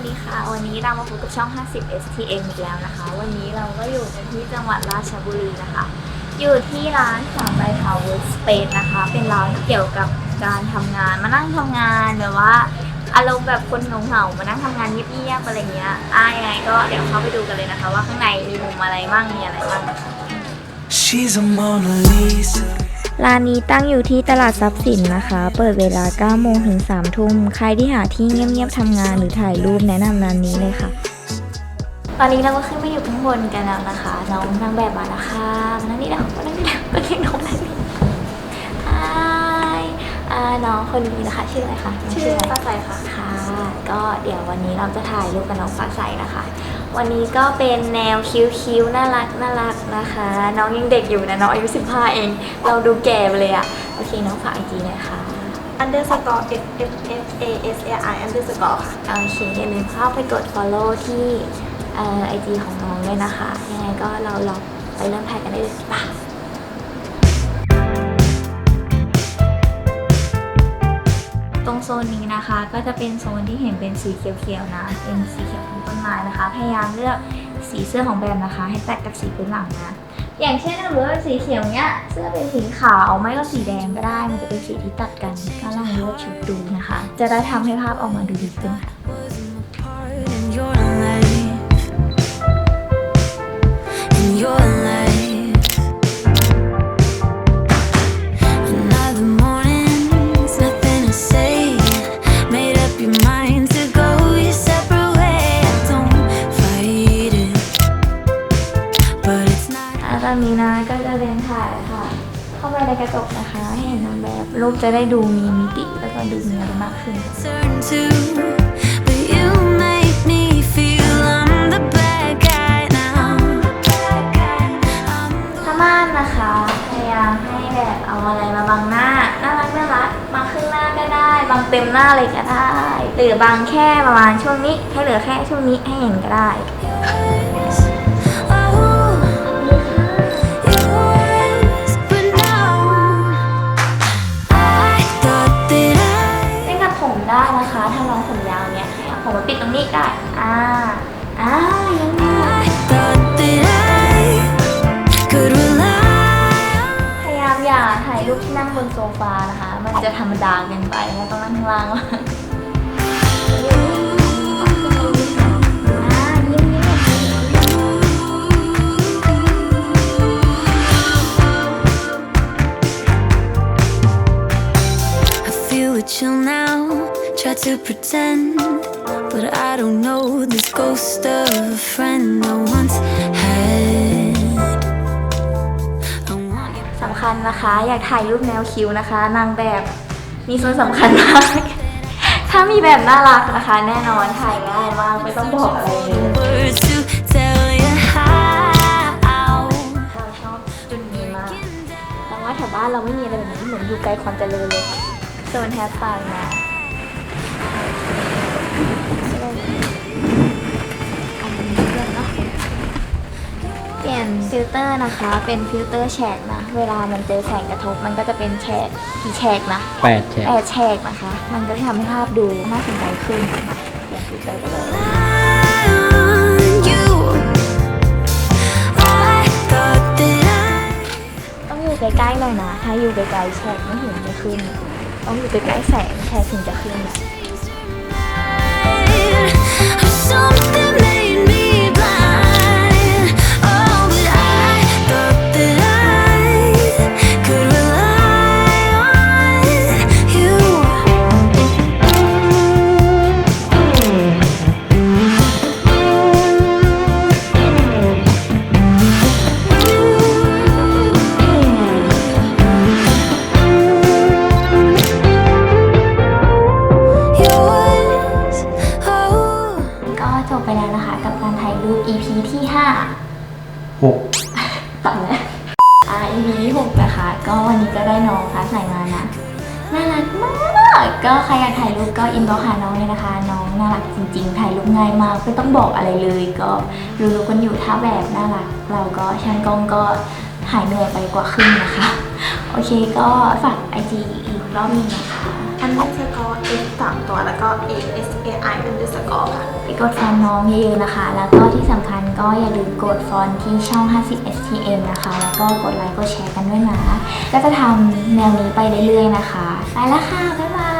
วัสดีค่ะ วันนี้เรามาพบกับช่อง 50 STM อีกแล้วนะคะ วันนี้เราก็อยู่กันที่จังหวัดราชบุรีนะคะ อยู่ที่ร้านสามใบเทาเวิร์สเปซนะคะ เป็นร้านเกี่ยวกับการทำงาน มานั่งทำงานหรือว่า อารมณ์แบบคนเหงาๆมานั่งทำงานเงียบๆอะไรเงี้ยอะยังไงก็เดี๋ยวเข้าไปดูกันเลยนะคะ ว่าข้างในมีมุมอะไรบ้างมีอะไรบ้าง She's a Mona Lisa. ร้านนี้ตั้งอยู่ที่ตลาดทรัพย์สินนะคะ เปิดเวลา 9 โมงถึง 3 ทุ่ม ใครที่หาที่เงียบๆทำงานหรือถ่ายรูปแนะนำร้านนี้เลยค่ะ ตอนนี้เราก็ขึ้นมาอยู่ข้างบนกันแล้วนะคะ น้องนางแบบมาแล้วค่ะมานั่งนี่แล้วมานั่งนี่แล้วก็เรียกน้องนั่งนี่ฮายอ่าน้องคนนี้นะคะ ชื่ออะไรคะน้งชื่ออะไรฟ้าใสค่ะ ค่ะ ก็เดี๋ยววันนี้เราจะถ่ายรูปกับน้องฟ้าใสนะคะ วันนี้ก็เป็นแนวคิ้วๆ น่ารักน่ารักนะคะ น้องยังเด็กอยู่นะน้องอายุ 15 เอง เราดูแก่ไปเลยอะโอเค น้องฝากไอจีหน่อยค่ะ underscore f f f a s a i underscore ค่ะ โอเคอย่าลืมเข้าไปกด follow ที่เอ่อไอจีของน้องด้วยนะคะ ยังไงก็เราลองไปเริ่มถ่ายกันได้เลยป่ะ รงโซนนี้นะคะ ก็จะเป็นโซนที่เห็นเป็นสีเขียวๆนะ เป็นสีเขียวของต้นไม้นะคะ พยายามเลือกสีเสื้อของแบรนด์นะคะ ให้แตกกับสีพื้นหลังนะ อย่างเช่นถ้าสมมติว่าสีเขียวเนี้ย เสื้อเป็นสีขาวไม่ก็สีแดงก็ได้ มันจะเป็นสีที่ตัดกัน ก็ลองเลือกชุดดูนะคะ จะได้ทำให้ภาพออกมาดูดีขึ้นค่ะ ค่ะ เข้าไปในกระจกนะคะ ให้เห็นนางแบบรูปจะได้ดูมีมิติแล้วก็ดูมีอะไรมากขึ้น turn to, but you make me feel I'm the bad guy now. I'm ถ้าม่านนะคะ พยายามให้แบบเอาอะไรมาบังหน้า น่ารักน่ารักบางครึ่งหน้าก็ได้ บางเต็มหน้าเลยก็ได้ หรือบางแค่ประมาณช่วงนี้ ให้เหลือแค่ช่วงนี้ให้เห็นก็ได้ yours. บนโซฟานะคะ มันจะธรรมดาเกินไปนะต้องนั่งข้างล่างว่างอ่ายิ้มยิ้ม I feel it chill now. Try to pretend, but I don't know this ghost of a friend I once คัญนะคะ อยากถ่ายรูปแนวคิ้วนะคะ นางแบบมีส่วนสำคัญมาก ถ้ามีแบบน่ารักนะคะ แน่นอนถ่ายง่ายมากไม่ต้องบอกอะไรเลย words to tell you how. เราชอบจุดนี้มากแต่ว่าแถวบ้านเราไม่มีอะไรแบบนี้เหมือนอยู่ไกลความเจริญเลยโซนแฮปปี้นะ ปลี่ยนฟิลเตอร์นะคะ เป็นฟิลเตอร์แฉกนะ เวลามันเจอแสงกระทบมันก็จะเป็นแฉกกี่แฉกนะแปดแฉกแปดแฉกนะคะ มันก็จะทำให้ภาพดูน่าสนใจขึ้นเปลี่ยนฟิลเตอร์ไปเลย On you. I thought that I ต้องอยู่ใกล้ๆหน่อยนะ ถ้าอยู่ไกลๆแฉกไม่เห็นจะขึ้น ต้องอยู่ใกล้ๆแสงแฉกถึงจะขึ้น or อ่า EP ที่หกนะคะ ก็วันนี้ก็ได้น้องคลาใสมานะน่ารักมากก็ใครอยากถ่ายรูปก็อินบ็อกหาน้องเลยนะคะ น้องน่ารักจริง ๆ ถ่ายรูปง่ายมากไม่ต้องบอกอะไรเลย ก็รู้ๆกันอยู่ถ้าแบบน่ารัก เราก็ช่างกล้องก็หายเหนื่อยไปกว่าครึ่งนะคะ โอเคก็ฝากไอจีอีกรอบหนึงนะคะ underscore f สามตัวแล้วก็ a s a i underscore ค่ะ ไปกดฟอนน้องเยอะๆนะคะ แล้วก็ที่สำคัญก็อย่าลืมกดฟอนที่ช่อง 50 STM นะคะ แล้วก็กดไลค์กดแชร์กันด้วยนะ ก็จะทำแนวนี้ไปเรื่อยๆนะคะ ไปแล้วค่ะ บ๊ายบาย